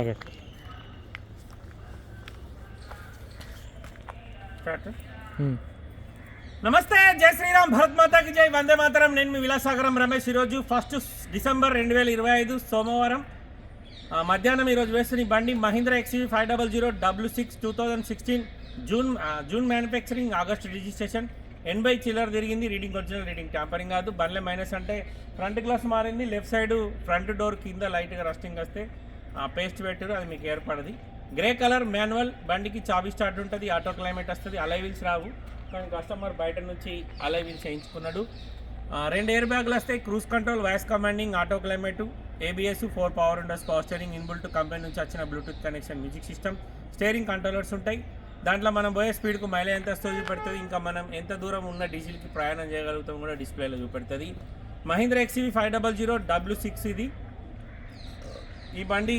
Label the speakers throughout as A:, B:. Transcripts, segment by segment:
A: Okay
B: నమస్తే జై శ్రీరామ్ భరత్ మాతాకి జై వందే మాతరం. నేను మీ విలాసాగరం రమేష్. ఈరోజు ఫస్ట్ డిసెంబర్ రెండు వేల ఇరవై ఐదు సోమవారం. మధ్యాహ్నం ఈరోజు వేస్తున్న బండి Mahindra XUV five double zero W six two thousand sixteen June June manufacturing August registration. ఎనభై చిల్లర తిరిగింది రీడింగ్ ఒరిజినల్ రీడింగ్. ట్యాంపరింగ్ కాదు బండ్లే మైనస్ అంటే ఫ్రంట్ గ్లాస్ మారింది లెఫ్ట్ సైడ్ ఫ్రంట్ డోర్ కింద లైట్గా రస్టింగ్ వస్తే పేస్ట్ పెట్టారు అది మీకు ఏర్పడది. గ్రే కలర్ మాన్యువల్ బండికి చాబీ స్టార్ట్ ఉంటుంది ఆటో క్లైమేట్ వస్తుంది అలైవిల్స్ రావు. కానీ కస్టమర్ బయట నుంచి అలైవిల్స్ చేయించుకున్నాడు. రెండు ఎయిర్ బ్యాగ్లు వస్తాయి cruise control voice commanding auto climate ABS four power windows power steering inbuilt company నుంచి వచ్చిన bluetooth connection music system steering controllers ఉంటాయి. దాంట్లో మనం పోయే స్పీడ్కు మైలేజ్ ఎంత వస్తుందో చూపెడుతుంది. ఇంకా మనం ఎంత దూరం ఉన్న డీజిల్కి ప్రయాణం చేయగలుగుతాం కూడా డిస్ప్లేలో చూపెడుతుంది. Mahindra XUV five double zero W six ఇది. ఈ బండి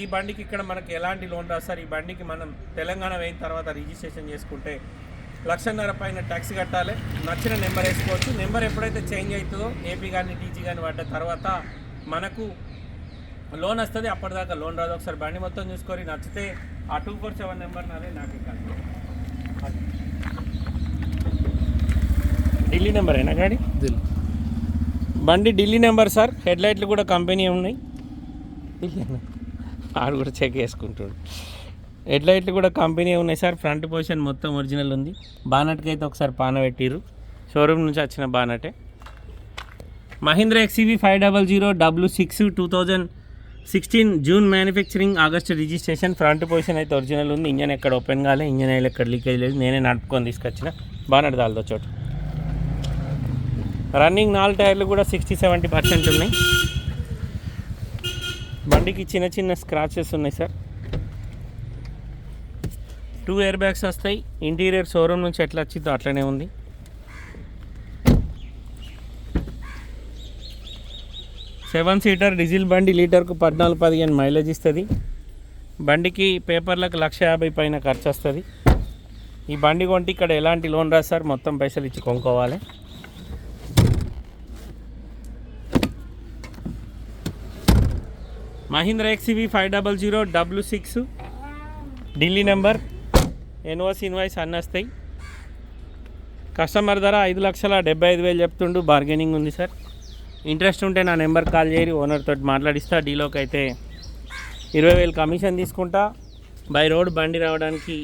B: ఈ బండికి ఇక్కడ మనకి ఎలాంటి లోన్ రాస్తారు ఈ బండికి మనం తెలంగాణ అయిన తర్వాత రిజిస్ట్రేషన్ చేసుకుంటే లక్షన్నర పైన ట్యాక్స్ కట్టాలి. నచ్చిన నెంబర్ వేసుకోవచ్చు. నెంబర్ ఎప్పుడైతే చేంజ్ అవుతుందో ఏపీ కానీ టీజీ కానీ పడ్డ తర్వాత మనకు లోన్ వస్తుంది. అప్పటిదాకా లోన్ రాదు. ఒకసారి బండి మొత్తం చూసుకొని నచ్చితే ఆ టూ ఫోర్ సెవెన్ నెంబర్ నాదే నాకు ఢిల్లీ నెంబర్ అయినా గాడి బండి ఢిల్లీ నెంబర్ సార్. హెడ్ లైట్లు కూడా కంపెనీ ఉన్నాయి. ఆడు కూడా చెక్ చేసుకుంటాడు. హెడ్లైట్లు కూడా కంపెనీ ఉన్నాయి సార్. ఫ్రంట్ పొజిషన్ మొత్తం ఒరిజినల్ ఉంది. బానట్కి అయితే ఒకసారి పాన పెట్టిర్రు. షోరూమ్ నుంచి వచ్చిన బానటే. Mahindra XUV five double zero W six two thousand sixteen June manufacturing August registration. Front position అయితే ఒరిజినల్ ఉంది. ఇంజన్ ఎక్కడ ఓపెన్ కాలే ఇంజన్ ఆయిల్ ఎక్కడ లీకేజ్ లేదు. నేనే నడుపుకొని తీసుకొచ్చిన. బానట్ దాల్తో చోటు రన్నింగ్ నాలుగు టైర్లు కూడా సిక్స్టీ సెవెంటీ పర్సెంట్ ఉన్నాయి. బండికి చిన్న చిన్న స్క్రాచెస్ ఉన్నాయి సార్. టూ ఎయిర్ బ్యాగ్స్ వస్తాయి. ఇంటీరియర్ షోరూమ్ నుంచి ఎట్లా వచ్చిందో అట్లనే ఉంది. సెవెన్ సీటర్ డీజిల్ బండి లీటర్కు పద్నాలుగు పదిహేను మైలేజ్ ఇస్తుంది. బండికి పేపర్లకు లక్ష యాభై పైన ఖర్చు వస్తుంది. ఈ బండి కొంటే ఇక్కడ ఎలాంటి లోన్ రాదు సార్. మొత్తం పైసలు ఇచ్చి కొనుక్కోవాలి. Mahindra XUV five double zero W six Delhi number. NOCs invoice అన్నీ వస్తాయి కస్టమర్ ధర ఐదు లక్షల డెబ్బై ఐదు వేలు చెప్తుండు. బార్గెనింగ్ ఉంది సార్. ఇంట్రెస్ట్ ఉంటే నా నెంబర్ కాల్ చేయరి ఓనర్తో మాట్లాడిస్తా. డీలోకి అయితే ఇరవై వేలు కమిషన్ తీసుకుంటా. బై రోడ్ బండి రావడానికి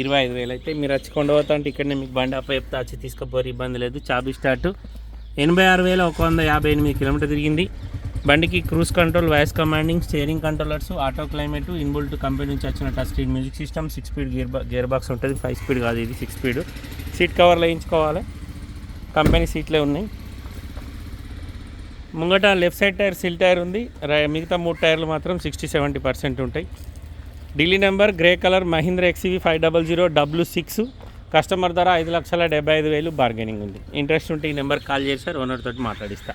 B: ఇరవై ఐదు వేలు అయితే మీరు వచ్చి కొండపోతా అంటే ఇక్కడనే మీకు బండి అప్ప చెప్తా. వచ్చి తీసుకుపోరు. ఇబ్బంది లేదు. చాబీ స్టార్ట్. ఎనభై ఆరు వేల ఒక వంద యాభై ఎనిమిది కిలోమీటర్ తిరిగింది. బండికి cruise control voice commanding steering controllers auto climate inbuilt company నుంచి వచ్చిన touch screen music system six speed gear బా గేర్ బాక్స్ ఉంటుంది. ఫైవ్ స్పీడ్ కాదు ఇది సిక్స్ స్పీడ్. సీట్ కవర్లు వేయించుకోవాలి. కంపెనీ సీట్లే ఉన్నాయి. ముంగట లెఫ్ట్ సైడ్ టైర్ సిల్ టైర్ ఉంది. రై- మిగతా మూడు టైర్లు మాత్రం సిక్స్టీ సెవెంటీ పర్సెంట్ ఉంటాయి. Delhi number grey colour Mahindra XUV five double zero W six. Customer ధర ఐదు లక్షల డెబ్బై ఐదు వేలు బార్గెనింగ్ ఉంది. ఇంట్రెస్ట్ ఉంటే ఈ నెంబర్ కాల్ చేసి సార్ ఓనర్ తోటి మాట్లాడిస్తా.